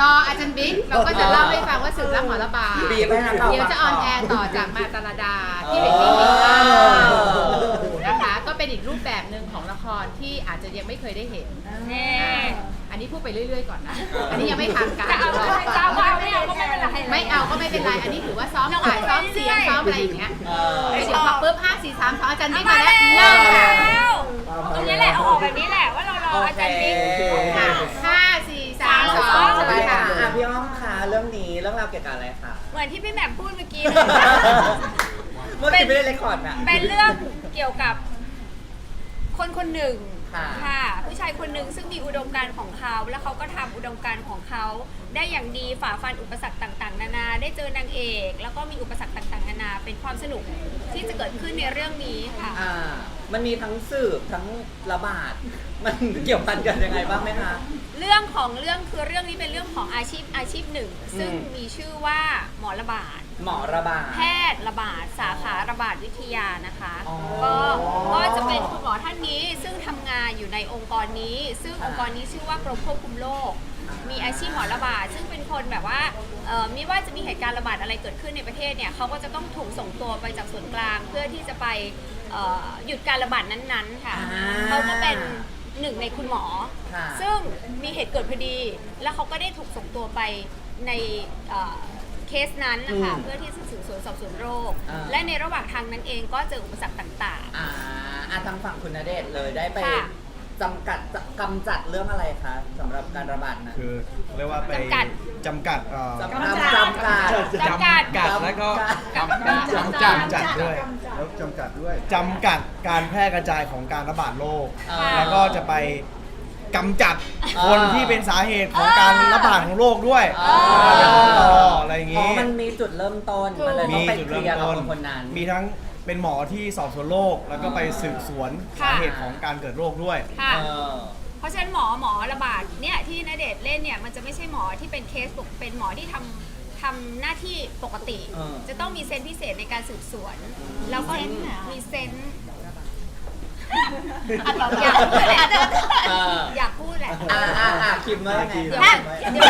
รออาจารย์บิ๊กเราก็จะเล่าให้ฟังว่าสืบรักหมอระบาดบีบให้นักข่าวเดี๋ยวจะอฟัองนต่อแอร์ต่อจากมาตาลาดาที่เรตติ้งดีมากนะคะก็เป็นอีกรูปแบบหนึ่งของละครที่อาจจะยังไม่เคยได้เห็นแน่อันนี้พูดไปเรื่อยๆก่อนนะ อันนี้ยังไม่ทางการจะเอาก็ไม่จะเอาก็ไม่เอาก็ไม่เป็นไรไม่เอาก็ไม่เป็นไร อันนี้ถือว่าซ้อมถ่ายซ้อมเสียงซ้อมอะไรอย่างเงี้ยเออเดี๋ยวพอปุ๊บห้าสี่สามสองอาจารย์เอาบิ๊กมามาแล้แล้ววเริ่มค่ะตรงนี้แหละเอาออกแบบนี้แหละว่าเรารออาจารย์บิ๊กค่ะห้าสี่ สามสองสามเชิไปญค่ะค่ะอะพี่อ้อมคะเรื่องนี้เรื่องราวเกี่ยวกับอะไรคะเหมือนที่พี่แหม่มพูดเมื่อกี้เมื่อกี้ไม่ได้เรคคอร์ดนะเป็นเรื่องเกี่ยวกับคนคนหนึ่งค่ะค่ะผู้ชายคนหนึ่งซึ่งมีอุดมการณ์ของเขา แล้วเขาก็ทำอุดมการณ์ของเขา ได้อย่างดีฝ่าฟันอุปสรรคต่างๆ นานา ได้เจอนางเอก แล้วก็มีอุปสรรคต่างๆ นานา เป็นความสนุกที่จะเกิดขึ้นในเรื่องนี้ค่ะ อ่า มันมีทั้งสืบทั้งระบาด มันเกี่ยวพันกันยังไงบ้างไหมคะ เรื่องของเรื่องคือเรื่องนี้เป็นเรื่องของอาชีพอาชีพหนึ่ง ซึ่งอืมมีชื่อว่าหมอระบาด หมอระบาด แพทย์ระบาด สาขาระบาดวิทยานะคะ อ๋อ ก็ก็จะเป็นคุณหมอท่านนี้ซึ่งทำงานอยู่ในองค์กรนี้ ซึ่งอ่าองค์กรนี้ชื่อว่ากรมควบคุมโรคอ่ามีมีอาชีพหมอระบาด ซึ่งเป็นคนแบบว่าเอ่อไม่ว่าจะมีเหตุการณ์ระบาดอะไรเกิดขึ้นในประเทศเนี่ยเขาก็จะต้องถูกส่งตัวไปจากส่วนกลาง เพื่อที่จะไปเอ่อหยุดการระบาดนั้นๆค่ะอ่า เขาก็เป็น หนึ่งในคุณหมอ ค่ะ ซึ่งมีเหตุเกิดพอดี แล้วเขาก็ได้ถูกส่งตัวไปในเอ่อเคสนั้นนะคะอืมเพื่อที่จะสืบสวนสอบสวนโรค อ่า และในระหว่างทางนั้นเองก็เจออุปสรรคต่าง อ่าอะทางฝั่งคุณณเดชน์เลยได้ไปค่ะ จำกัดกำจัดเรื่องอะไรคะสำหรับการระบาดนะ คือเรียกว่าไปจำกัด จำกัดเอ่อ จำกัด จำกัดจำกัดกัดแล้วก็จำกัด จำกัดจัดด้วย แล้วจำกัดด้วย จำกัดการแพร่กระจายของการระบาดโรคอ่าแล้วก็จะไปกำจัดอ่า คนที่เป็นสาเหตุของการระบาดของโรคด้วยอ่าเป็นต้นต่ออะไรอย่างอ๋องี้มันมีจุดเริ่มต้น มันเลยต้อมีงไปจุดเคเริ่ลีมยร์กับต้นคนคนนั้น มีทั้ง เป็นหมอที่สอบสวนโรคแล้วก็ไปสืบสวนค่ะสาเหตุของการเกิดโรคด้วย ค่ะ เออ เพราะฉะนั้นหมอหมอระบาดเนี่ยที่นเดชน์เล่นเนี่ยมันจะไม่ใช่หมอที่เป็นเคสปกเป็นหมอที่ทำทำหน้าที่ปกติ เออ จะต้องมีเซนส์พิเศษในการสืบสวน แล้วก็มีเซนส์อะเราอยากพูดแหละเออ อยากพูดแหละ อ่าอ่าอ่าคิมว่าไงคิมคิมนั่ว่านไงเดี๋ยว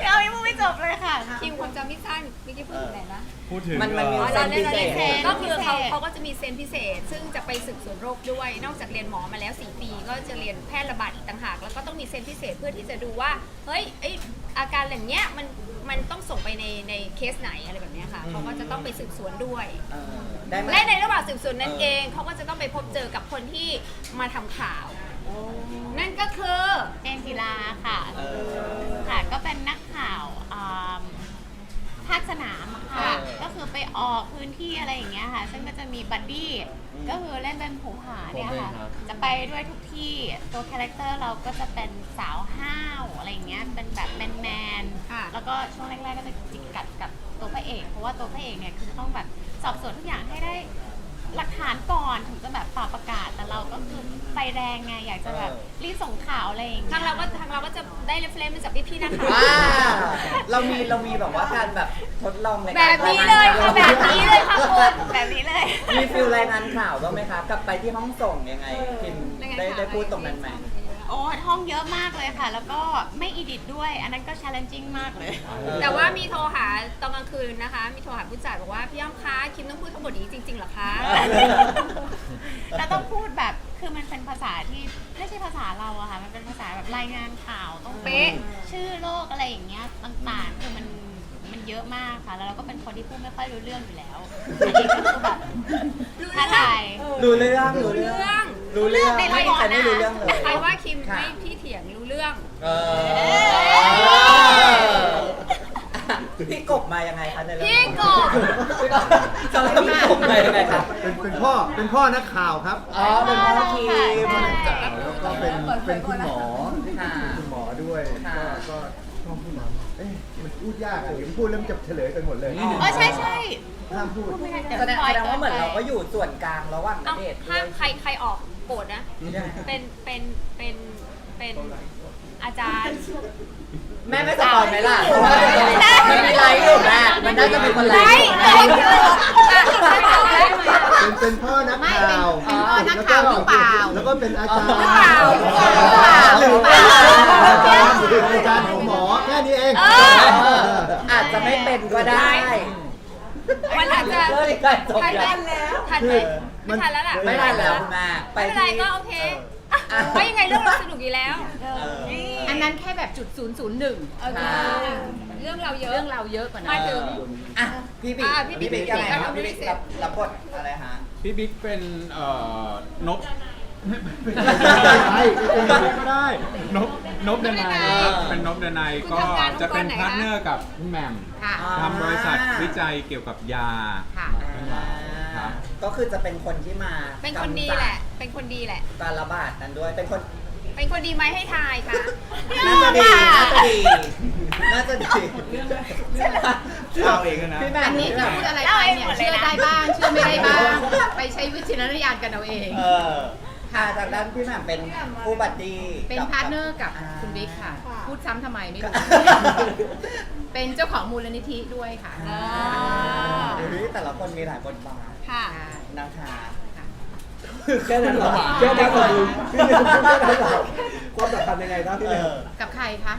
เดี๋ยวยังไม่จบเลยค่ะคิมความจำไม่สั้นเมื่อกี้พูดถึงไหนนะ พูดถึงมันมันมี เอ่อเซนส์พิเศษก็คือเขาเขาก็จะมีเซนส์พิเศษ ซึ่งจะไปสืบสวนโรคด้วย นอกจากเรียนหมอมาแล้ว 4 ปี ก็จะเรียนแพทย์ระบาดอีกต่างหาก แล้วก็ต้องมีเซนส์พิเศษเพื่อที่จะดูว่า เฮ้ยไออาการอย่างเนี้ยมันมันต้องส่งไปในในเคสไหนอะไรแบบเนี้ยค่ะอืมเขาก็จะต้องไปสืบสวนด้วย เออได้ไหมและในระหว่างสืบสวนนั้นเออเองเขาก็จะต้องไปพบเจอกับคนที่มาทำข่าว นั่นก็คือ เจนจิลาค่ะ เออ ค่ะ ก็เป็นนักข่าวอ่า ภาคสนามอะค่ะค่ะก็คือไปออกพื้นที่อะไรอย่างเงี้ยค่ะ ซึ่งก็จะมีบัดดี้ อืมก็คือเล่นเป็นผูผาเนี่ยค่ะ ผมเองครับ จะไปด้วยทุกที่ ตัวคาแรคเตอร์เราก็จะเป็นสาวห้าวอะไรอย่างเงี้ย เป็นแบบแมนแมนๆค่ะ แล้วก็ช่วงแรกๆก็จะจิกกัดกับตัวพระเอก เพราะว่าตัวพระเอกเนี่ยคือต้องแบบสอบสวนทุกอย่างให้ได้ หลักฐานก่อนถึงจะแบบเป่าประกาศ แต่เราก็คือไฟแรงไงอยากจะแบบเออรีบส่งข่าวอะไรอย่างเงี้ยทางเราก็ทางเราก็จะได้เรฟเฟรนซ์มาจากพี่ๆนะคะ อ่าเรามีเรามีแบบว่าการแบบทดลองในแบการบนี้เลยค่ะแบบนี้เลยค่ะคุณแบบนี้เลย มีฟิลรายงานข่าวบ้างไหมคะ กลับไปที่ห้องส่งยังไงคิมยังไงได้คะได้พูดตรงนั้นไหม โอ้ท่องเยอะมากเลยค่ะ แล้วก็ไม่อีดิทด้วย อันนั้นก็ challenging มากเลย แต่ว่ามีโทรหาตอนกลางคืนนะคะ มีโทรหาผู้จัดบอกว่าพี่อ้อมคะคิมต้องพูดทั้งหมดนี้จริงๆเหรอคะแล้วต้องพูดแบบคือมันเป็นภาษาที่ไม่ใช่ภาษาเราอะค่ะมันเป็นภาษาแบบรายงานข่าวต้องเป๊ะชื่อโลกอะไรอย่างเงี้ยต่างๆคือมันมันเยอะมากค่ะ แล้วเราก็เป็นคนที่พูดไม่ค่อยรู้เรื่องอยู่แล้วอันนี้ก็คือแบบรู้ท้าเรื่องทายรู้เรื่องรู้เรื่อง รู้เรื่องในละไม่คมีรใครไม่นะรู้เรื่องเลยใครว่าคิมค่ะ ไม่พี่เถียงรู้เรื่อง เออพี่กบมายังไงคะในเรื่องพี่กบพี่กบสำหรับพี่กบมายังไงคะเป็นเป็นพ่อเป็นพ่อนักข่าวครับอ๋อเป็นพ่อทีมใช่แล้วก็เป็นเป็นคุณหมอค่ะคุณหมอด้วยค่ะ ก็ก็ชอบพูดหมอเอ๊ะมันพูดยากอะเดี๋ยวพูดแล้วมันจะเฉลยไปหมดเลยอ๋อเออใช่ใช่ห้ามพูดพูดไม่ได้เดี๋ยวแสดงปล่อยแสดงว่าเหมือนกิเราไปก็อยู่ส่วนกลางระหว่างปเอาระเทศด้ห้าวมย ใครใครออก โกรธนะยังไงเป็น เป็น เป็น เป็นอาจารย์ แม่ไม่สปอยไหมล่ะเพราะว่ามันมีไลฟ์อยู่แม่มันน่าจะเป็นคนไลไลฟ์ฟ์ ไลฟ์คืออะใครออกไหมเป็นเป็นพ่อนักไม่ข่าวเป็นเป็นพ่อนักข่าวหรือเปล่าแล้วก็เป็นอาจารย์หรือเปล่าหรือเปล่า อาจารย์เป็นอาจารย์ของหมอแค่นี้เอง อาจจะไม่เป็นก็ได้ มันอาจจะเลิกการจบทันไหมแล้วทันไหมไม่ทันแล้วล่ะไม่ทันแล้วคุณแม่ไม่เป็นไรก็โอเคเพราะยังไงเรื่องเราสนุกอยู่แล้ว อันนั้นแค่แบบจุดศูนย์ศูนย์หนึ่งโอเคเรื่องเราเยอะ เรื่องเราเยอะกว่านั้นมาถึงอะพี่บิ๊กอะพี่บิ๊กบิ๊กยังไงครับพี่พี่บิ๊บิ๊กกรับรับบทอะไรฮะพี่บิ๊กเป็นเอ่อนก ใช่เป็นไม่ได้นกนกเดนายครับเป็นนกเดนายคุณก็ทำงานจะเป็นองค์กรไหนคะพาร์ทเนอร์กับพี่แหม่มค่ะอ่าทำบริษัทวิจัยเกี่ยวกับยา ค่ะ ครับ ก็คือจะเป็นคนที่มาเป็นคนดีแหละ เป็นคนดีแหละ การระบาดนั้นด้วย เป็นคนเป็นคนดีไหมให้ทายค่ะน่าจะดี น่าจะดี น่าจะดีใช่ไหมเอาเองนะ พี่แม่อันนี้พี่ที่แม่พูดอะไรเล่าไปเองเนี่ยหมดเลยเชื่อนะได้บ้าง เชื่อไม่ได้บ้าง ไปใช้วิจารณญาณกันเอาเอง เออ ค่ะจากด้านพี่แหม่มเป็นผู้บัดดีเป็นกับพาร์ทเนอร์กับาคุณบิ๊กค่ะ พูดซ้ำทำไมไม่รู้ เป็นเจ้าของมูลนิธิด้วยค่ะอ่าเฮ้ยแต่ละคนมีหลายบทบาทค่ะนะคะค่ะแค่นั้นเหรอแค่นั้นเหรอพี่นิวแค่นั้นเหรอความสัมพันธ์ยังไงนะพี่เอนิวอกับใครคะ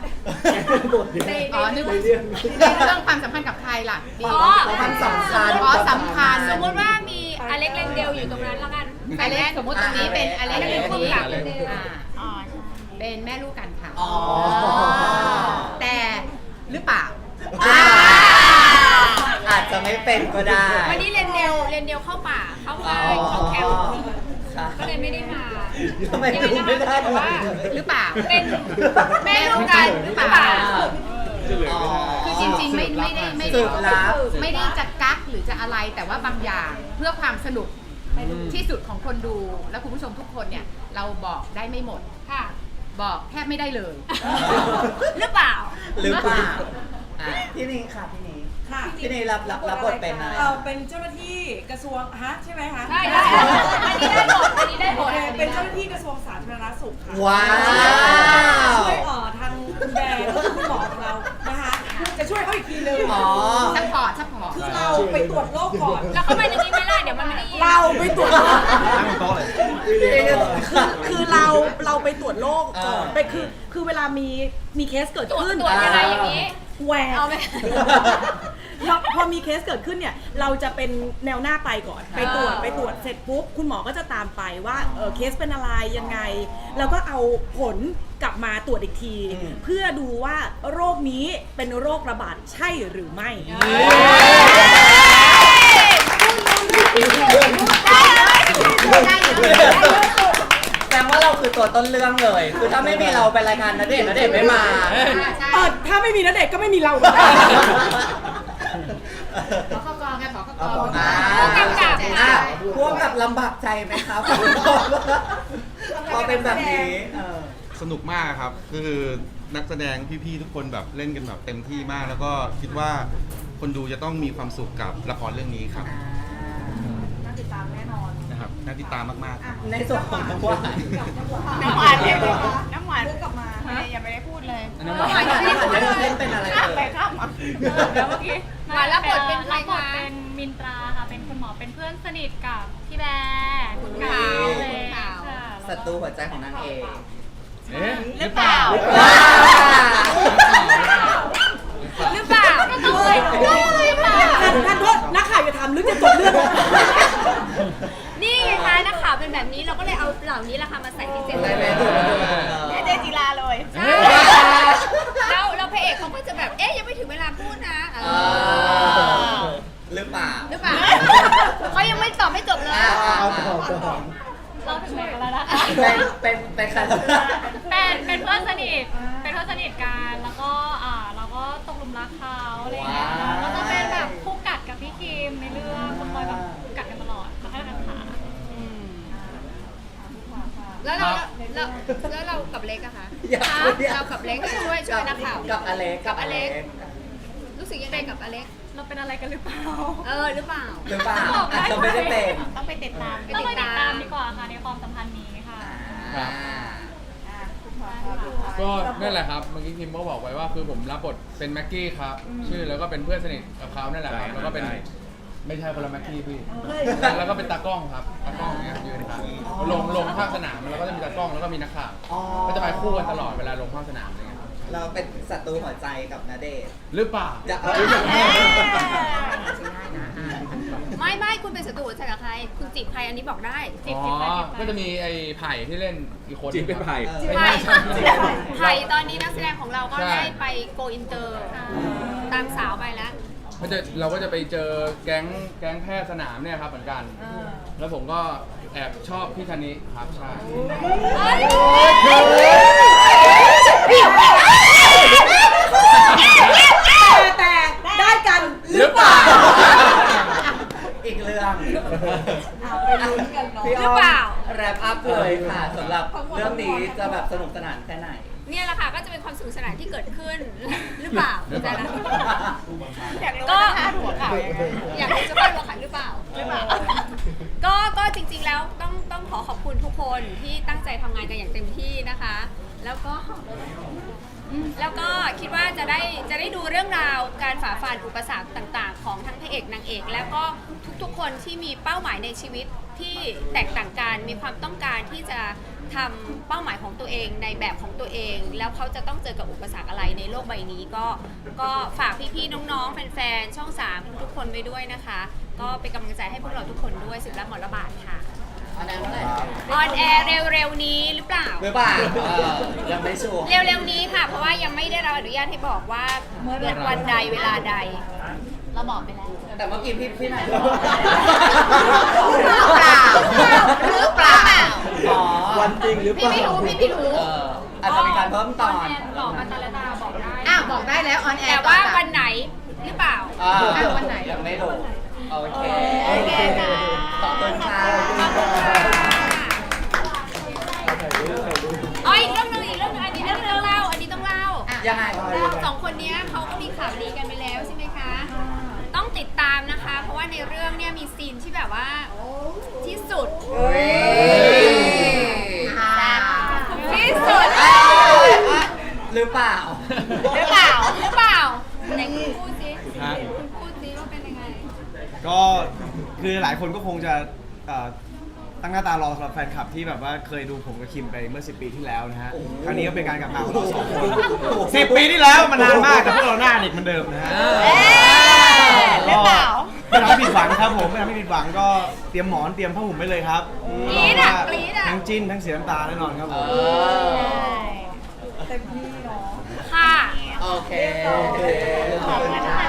บทนี้อ๋อนึกในว่าเรื่องในเรื่องความสัมพันธ์กับใครล่ะดีอ๋อความสำคัญอ๋อสำคัญสมมติว่ามี อเล็กเลนเดลอยู่ตรงนั้นแล้วกัน อเล็กสมมติตรงนี้เป็นอเล็กอเล็กเป็นเป็นนี้ผู้กำกับ อ่าอ๋อใช่ เป็นแม่ลูกกันค่ะ อ๋อ แต่หรือเปล่าอ่า อาจจะไม่เป็นก็ได้ วันนี้เรนเดลเรนเดลเข้าป่า เข้าไปเข้าแคมป์ค่ะ ก็เลยไม่ได้มา ทำไมดูไม่ได้แต่ว่า หรือเปล่า เป็น แม่ลูกกันหรือเปล่าอ๋อคือ จริงๆ ไม่ไม่ได้ไม่สืได้บลับ ไม่ได้จะกักหรือจะอะไรแต่ว่าบางอย่างเพื่อความสนุกที่สุดของคนดูและคุณผู้ชมทุกคนเนี่ยเราบอกได้ไม่หมด ค่ะ บอกแทบไม่ได้เลย หรือเปล่า หรือเปล่าอะพี่นี่ค่ะพี่นี่ค่ะพี่นี่รับรับรับบทเป็นอะไรเออเป็นเจ้าหน้าที่กระทรวงฮะใช่ไหมคะได้ได้อันนี้ได้หมดอันนี้ได้หมโอดเคเป็นเจ้าหน้าที่กระทรวงสาธารณสุขค่ะว้าว ช่วยเอ่อทาง ช่วยเขาอีกทีนึงอ๋อซัพพอร์ตซัพพอร์ตคือเราไปตรวจโรคก่อน แล้วเข้ามาอย่างนี้ไม่ได้เดี๋ยวมันไม่ได้ยินเราไปตรวจโรคนั่งบนโต๊ะเลยคือเราเราไปตรวจโรคก่อนอ่าไปคือคือเวลามีมีเคสเกิดตรวจขึ้นตรวจยังไงอย่างนี้ แหวก เอาไหมแล้วพอมีเคสเกิดขึ้นเนี่ย เราจะเป็นแนวหน้าไปก่อน ไปตรวจอ่าไปตรวจเสร็จปุ๊บ คุณหมอก็จะตามไปว่าเออเคสเป็นอะไรยังไง แล้วก็เอาผลกลับมาตรวจอีกทีอืมเพื่อดูว่าโรคนี้เป็นโรคระบาดใช่หรือไม่ แสดงว่าเราคือตัวต้นเรื่องเลย คือถ้าไม่มีเราไปรายงานนเดชน์นเดชน์ไม่มาใช่เออถ้าไม่มีนเด็กก็ไม่มีเรา ขอเข้ากองไงขอเข้ากองอ่าผู้กำกับอะพวกกับลำบากใจไหมครับพอเป็นแบบนี้เออ สนุกมากครับ คือนักแสดงพี่ๆทุกคนแบบเล่นกันแบบเต็มที่มาก แล้วก็คิดว่าคนดูจะต้องมีความสุขกับละครเรื่องนี้ครับน่าติดตามแน่นอนนะครับน่าติดตามมากๆครับ ในส่วนของน้ำหวาน น้ำหวานเนี่ยน้ำหวานไม่ได้ยังไม่ได้พูดเลยน้ำหวานเล่นเป็นอะไรข้ามเอ่ไปยข้ามมาเดี๋ยวเมื่อกี้หวานรับบทเป็นใครรับบทคะ เป็นมินตราค่ะ เป็นคุณหมอ เป็นเพื่อนสนิทกับพี่แบร์คุณขาวเลยขาว ค่ะศัตรูหัวใจของนางเอก เอ๊ะหรือเปล่าว้าหรือเปล่าเฮ้ยหรือเปล่า อนสนิท เป็นเพื่อนสนิทกัน แล้วก็อ่าเราก็ตกหลุมรักเขาอะไรอย่างเงี้ยว้าวก็จะเป็นแบบคู่กัดกับพี่คิมในเรื่องจะคอยแบบกัดกันตลอดแล้วให้กันขา แล้วเราแล้วแล้วเรากับเล็กอะคะอยากรู้เนี่ยเรากับเล็กอะช่วยช่วยนักข่าว กับอเล็กกับอเล็ก รู้สึกยังไงกับอเล็ก เราเป็นอะไรกันหรือเปล่าเออหรือเปล่า หรือเปล่าอาจจะไม่ได้เป็น ต้องไปติดตาม ต้องไปติดตามดีกว่าค่ะในความสัมพันธ์นี้ค่ะอ่า ก็นั่นแหละครับเมื่อกี้พิมก็บอกไว้ว่าคือผมรับบทเป็นแม็กกี้ครับชื่อแล้วก็เป็นเพื่อนสนิทกับเขานั่นแหละครับแล้วก็เป็นไม่ใช่คนละแม็กกี้พี่แล้วก็เป็นตากล้องครับตากล้องเนี่ยยืนครับลงลงภาคสนามแล้วก็จะมีตากล้องแล้วก็มีนักข่าวอ๋อ ก็จะไปคู่กันตลอดเวลาลงภาคสนามอะไรเงี้ยครับเราเป็นศัตรูหัวใจกับนาเดชน์ หรือเปล่า จะไม่ไม่คุณเป็นศัตรูใช่กับใครคุณ จีบใครอันนี้บอกได้จีบอ๋อ จีบใครจีบใครก็จะมีไอ้ไผ่ที่เล่นอีกคน จีบเป็นไผ่ไม่ไผ่ใช่ใช่ไผ่ตอนนี้นักแสดงของเราก็ใช่ ได้ไปโกอินเตอร์ ตามสาวไปแล้วก็จะเราก็จะไปเจอแก๊งแก๊งแพทย์สนามเนี่ยครับเหมือนกัน แล้วผมก็แอบชอบพี่ธนิครับใช่แต่แต่ได้กันห ห รื รือ อ เป เป ล่า ล่า อีกเรื่อง ไปลุ้นกันเนาะ พี่ หรือเปล่า แรปอัพเลยค่ะสำหรับเรื่องนี้จะแบบสนุกสนานแค่ไหน เนี่ยแหละค่ะก็จะเป็นความสนุกสนานที่เกิดขึ้น หรือเปล่า หรือเปล่า อยากรู้ ก็ ว่า พาดหัวข่าวยังไง อยากรู้จะพาดหัวข่าวหรือเปล่า หรือเปล่า ก็ก็จริงๆแล้วต้องต้องขอขอบ คนที่ตั้งใจทำงานกันอย่างเต็มที่นะคะ แล้วก็แล้วก็คิดว่าจะได้จะได้ดูเรื่องราวการฝ่าฟันอุปสรรคต่าง ๆ ของทั้งพระเอกนางเอก แล้วก็ทุกๆคนที่มีเป้าหมายในชีวิตที่แตกต่างกันมีความต้องการที่จะทำเป้าหมายของตัวเองในแบบของตัวเอง แล้วเขาจะต้องเจอกับอุปสรรคอะไรในโลกใบนี้ก็ก็ฝากพี่ๆน้องๆแฟนๆช่องสามทุกคนไว้ด้วยนะคะ ก็เป็นกำลังใจให้พวกเราทุกคนด้วยสิบล้านหมอระบาดค่ะ อันนั้นเมื่อไหร่ออนแอร์เร็วๆนี้หรือเปล่า หรือเปล่าเออยังไม่ชัวร์เร็วๆนี้ค่ะ เพราะว่ายังไม่ได้รับอนุญาตให้บอกว่าวันใดเวลาใด เราบอกไปแล้วแต่เมื่อกี้พี่พี่ไหนหรือเปล่าหรือเปล่าอ๋อวันจริงหรือเปพี่ล่าไม่รู้พี่ไม่รู้เอออาจจะมีการเพิ่มตอนบอกมาตาลดาบอกได้อ้าวบอกได้แล้วออนแอแต่ร์ว่าวันไหนหรือเปล่า อ่าอ้าววันไหน ยังไม่รู้โอเค โอเคค่ะ ขอบคุณค่ะอ๋ออีกเรื่องหนึงอีกเรื่องหนึงอันนี้เรื่องเล่า อันนี้ต้องเล่ายังไงสองคนเนี้ยเขาก็มีข่าวดีกันไปแล้วใช่ไหมคะ ต้องติดตามนะคะ เพราะว่าในเรื่องเนี่ยมีซีนที่แบบว่าที่สุดที่สุดหรือเปล่า หรือเปล่าหรือเปล่าไหนคุณพูดสิฮะคุณพูดสิว่าเป็นยังไง ก็ คือหลายคนก็คงจะเอ่อตั้งหน้าตารอสำหรับแฟนคลับที่แบบว่าเคยดูผมกับคิมไปเมื่อ 10 ปีที่แล้วนะฮะ ครั้งนี้ก็เป็นการกลับมาของเราสองคน10ปีที่แล้วมันนานมากแต่พวกเราหน้าเด็กเหมือนเดิมนะฮะหรือเปล่า ไม่ทำให้ผิดหวังครับผมไม่ทำให้ผิดหวังก็เตรียมหมอนเตรียมผ้าห่มไว้เลยครับกรี๊ดอะรับกรี๊ดอะ ทั้งจิ้นทั้งเสียน้ำตาแน่นอนครับผมค่ะ โอเค ขอบคุณค่ะ